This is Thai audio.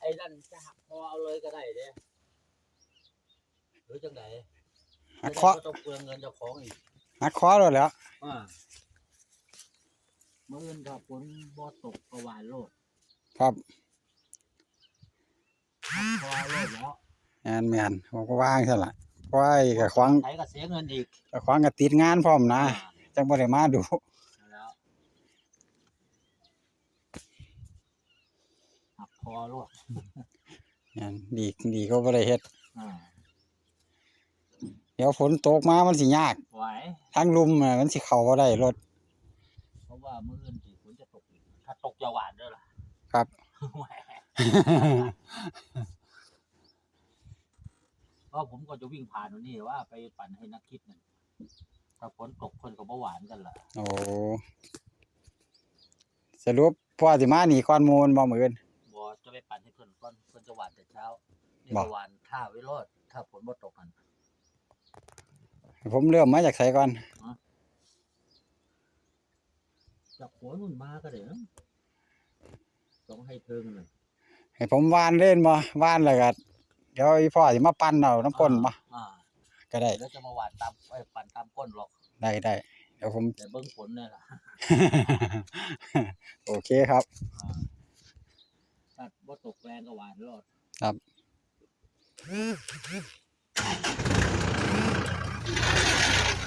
ไอ้นั่นจะหักคอเอาเลยก็ได้เด้หรือจังไดหักจะคอได้บ่ต้องเปลืองเงินเจ้าของอีกหักคอแล้วแหล้วอ่ามื่ออื่นถ้าฝนบ่ตกก็หวานโลดครับหักคอโลดแล้วแมนแมนผมก็ว่างซะละเพราะไอ้กับขวางใช้ก็เสียเงินอีกกับขวางกับติดงานพร้อมนะ อ่าจังบ่ได้มาดู แล้วหักค อโลดแม่นดีดีก็บ่ได้เฮ็ดอ่าเดี๋ยวฝนตกมามันสิยาก ไหวทางลุมน่ะมันสิเข้าบ่ได้รถ เพราะว่ามื่ออื่นสิฝนจะตกอีกถ้าตกจะหวานเด้อล่ะครับ แหมเพราะผมก็จะวิ่งผ่านตรงนี้ว่าไปปั่นให้นักคิดนั่นถ้าฝนตกคนก็บ่หวานกันล่ะโอ้สรุปพ่อสิมานี่ก่อนหมูลบ่มื้ออื่น หวานแต่เช้านี่บ่ ก็หวานท่าไว้รอดถ้าฝนบ่ตกกันผมเริ่มมาจากไสก่อนจากหัวนุ่นมาก็ได้นะต้องให้เทิงหน่อยให้ผมวานเล่นบ่วานแล้วก็เดี๋ยวอีพ่อสิมาปั่นเอาน้ำก้นบ่อ่าก็ได้แล้วจะมาหวานตามไอ้ยปั่นตามก้นหรอก ได้ได้เดี๋ยวผม แต่เบิ่งผลนี่ล่ะ โอเคครับอ่าถ้า บ่ตกแรงก็หวานรอดครับ